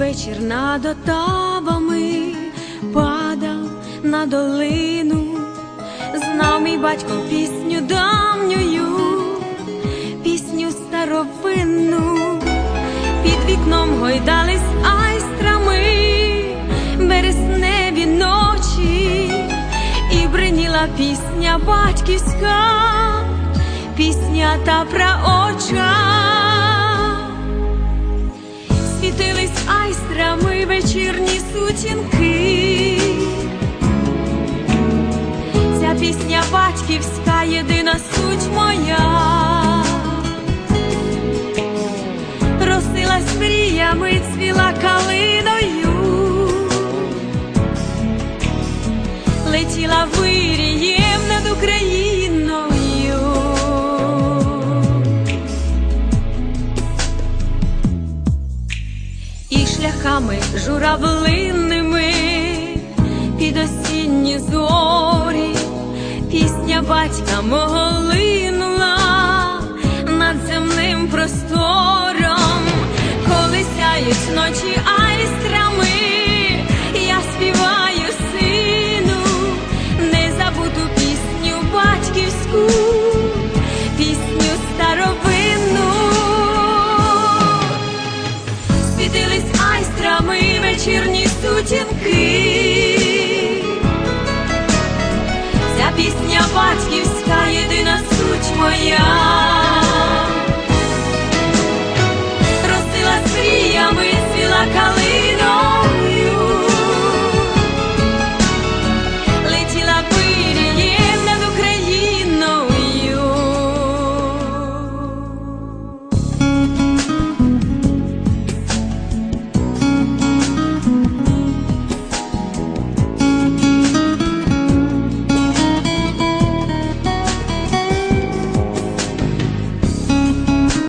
вечір над отавами падав на долину, знав мій батько пісню давньою, пісню старовинну, під вікном гойдались айстрами, бересневі ночі, і бриніла пісня батьківська, пісня та праоча вечірні сутінки. Ця пісня батьківська, єдина суть моя. Росилась мріями, цвіла калиною, летіла вирієм над Україною. І шляхами журавлинними. Під осінні зорі, пісня батька мого линула над земним простором, коли сяють ночі айстрами, вечірні сутінки.